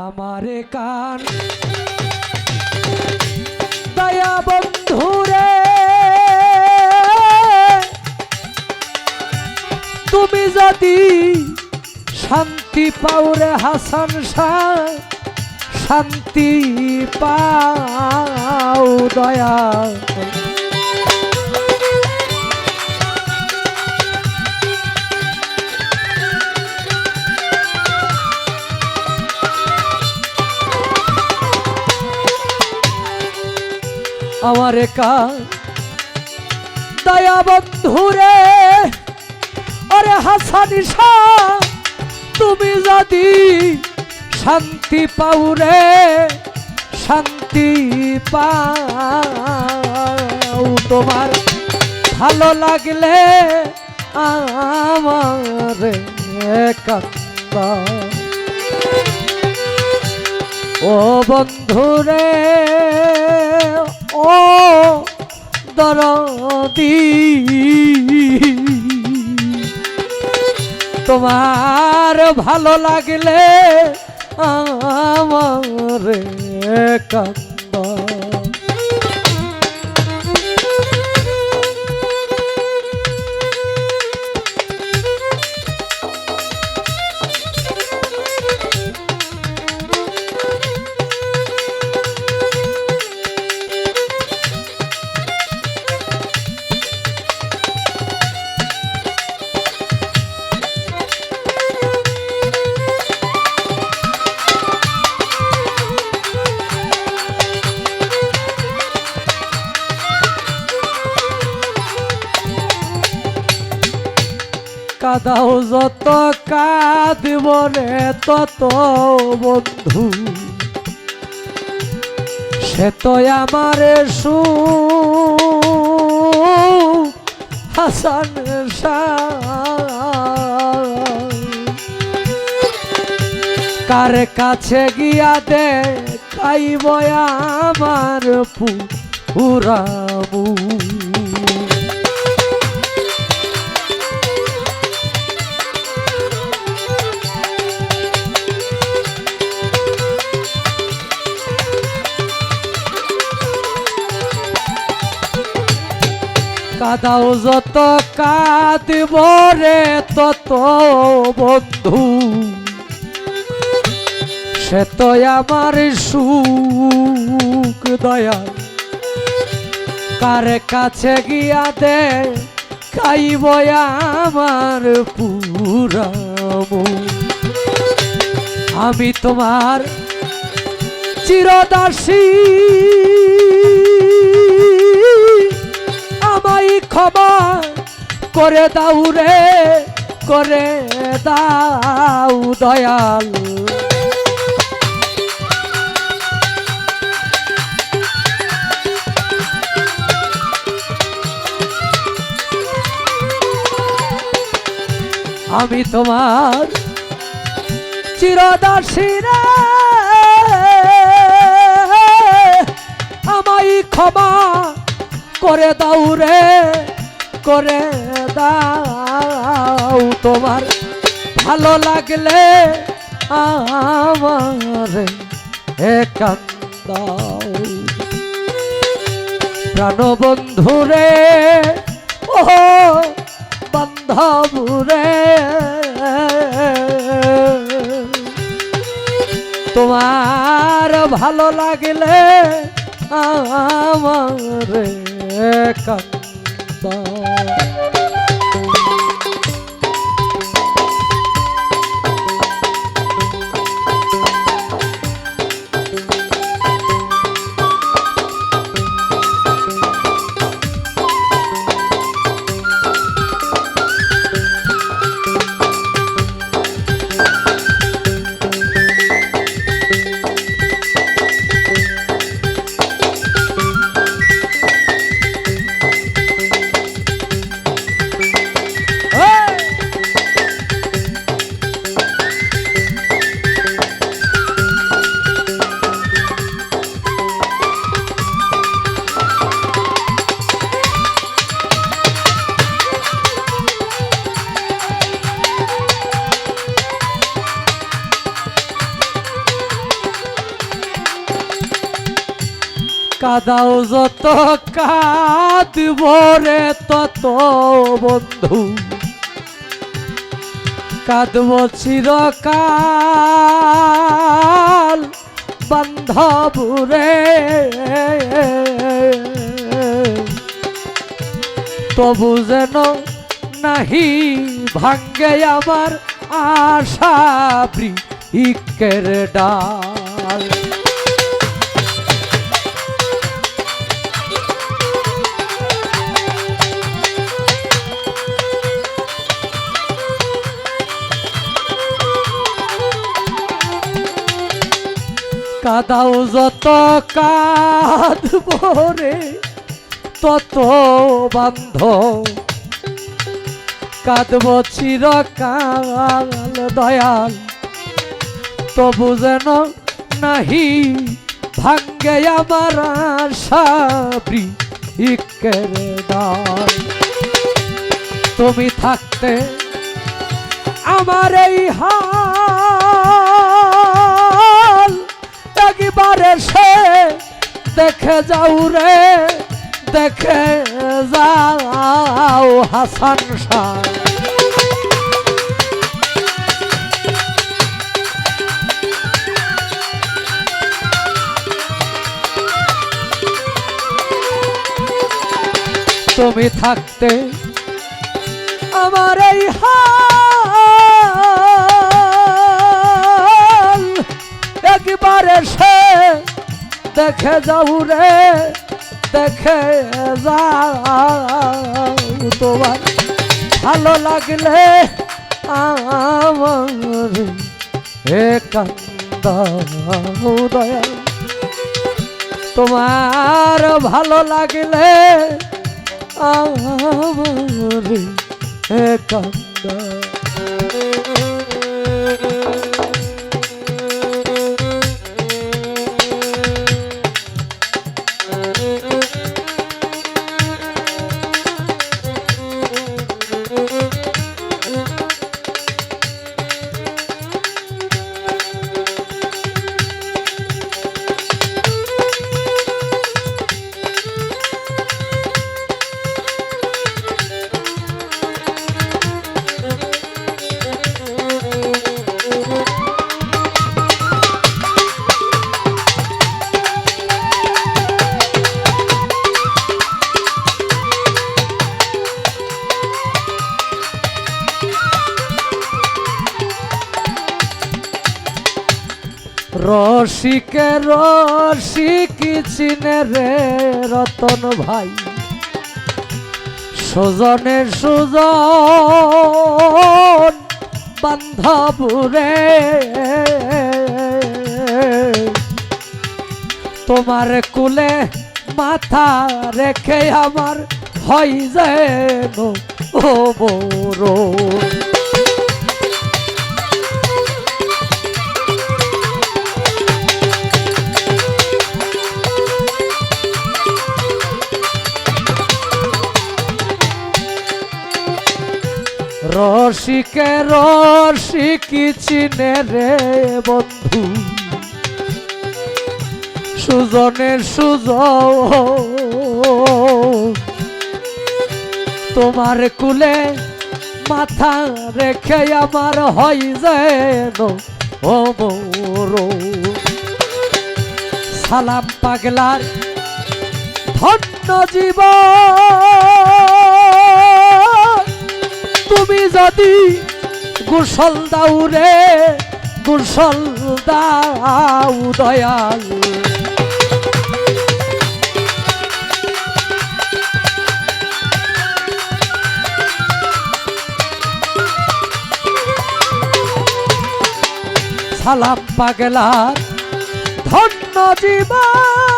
আমারে কান। দয়া বন্ধুরে তুমি যদি শান্তি পাওরে হাসান শাহ শান্তি পাও দয়া। আমার একা দয়া বন্ধুরে আরে হাসানি তুমি যদি শান্তি পাও রে, শান্তি পাও। তোমার ভালো লাগলে আমার ও বন্ধুরে ও দরদি। তোমার ভালো লাগলে আমার কান্দ। কাদাও যত কাঁদব রে তত বন্ধু। সে তো আমার সু হাসান কার কাছে গিয়া দে খাইব আমার পুরামু কাদাও যত কাঁদব রে তত বন্ধু। সে তো আমার সুখ দয়া কার কাছে গিয়া দে খাইব আমার পুরামু আমি তোমার চিরদাসী আমায় ক্ষমা করে দাও রে করে দাও দয়াল। আমি তোমার চিরদাসী রে আমায় ক্ষমা করে দাও রে, করে দাও তোমার। ভালো লাগলে আমার একান্ত প্রাণবন্ধুরে ও বান্ধবুরে তোমার ভালো লাগলে আমার কান্দ কাদাও যত কাঁদব তত বন্ধু। কাঁদব চিরকাল বান্ধব তবু যেন নাহি ভাঙ্গে আমার আশা ইকের ডাল। কাদাও যত কাঁদব রে তত বান্ধ। কাঁদব চিরকাল দয়াল, তবু যেন নাহি ভাঙ্গে আমার সাবরি ইকের ডাল। তুমি থাকতে আমার এই হাল একবারে সে দেখে যাও রে দেখে যাও হাসান শাহ। তুমি থাকতে আমার এই হাল একবারে সে দেখে যাও রে, দেখে যাও তোমার। ভালো লাগলে আমার এ কান্দা দয়া তোমার ভালো লাগলে আমার এ রসিকে রসিক চিনে রে রতন ভাই? সুজনে সুজন বান্ধবুরে। তোমার কুলে মাথা রেখে আমার হয় যেন ও বড় রসিকে রসিক চিনে রে বন্ধু? সুজনের সুজ তোমার কুলে মাথা রেখে আমার হয় যেন ও মোর। সালাম পাগলার ধন্য জীবন। যদি গোসল দাও রে গোসল দাও দয়াল। সালাম পাগলার ধন্য জীবন।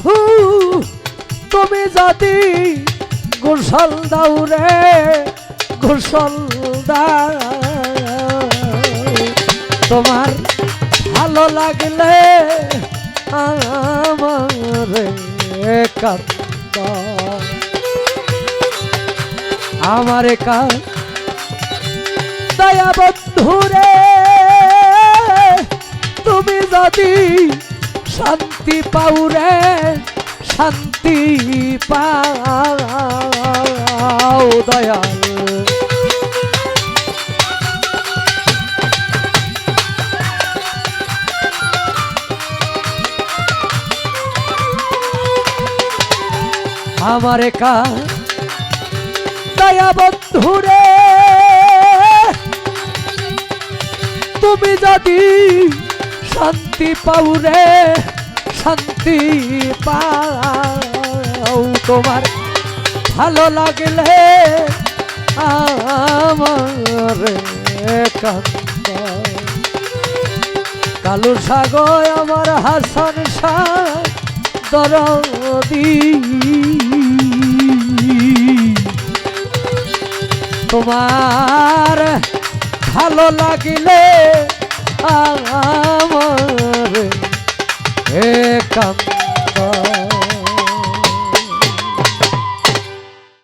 বন্ধু তুমি যদি গোসল দাও রে, গোসল দাও। তোমার ভালো লাগলে আমার আমার কান্দ দয়া বন্ধুরে তুমি যদি শান্তি পাউরে শান্তি পাও দয়াল। আমার কা দয়া বন্ধুরে তুমি যদি শান্তি পাউরে শান্তি পাও তোমার। ভালো লাগলে আমার কালু সাগর আমার হাসান দরদি। তোমার ভালো লাগিলে আমার এ কান্দ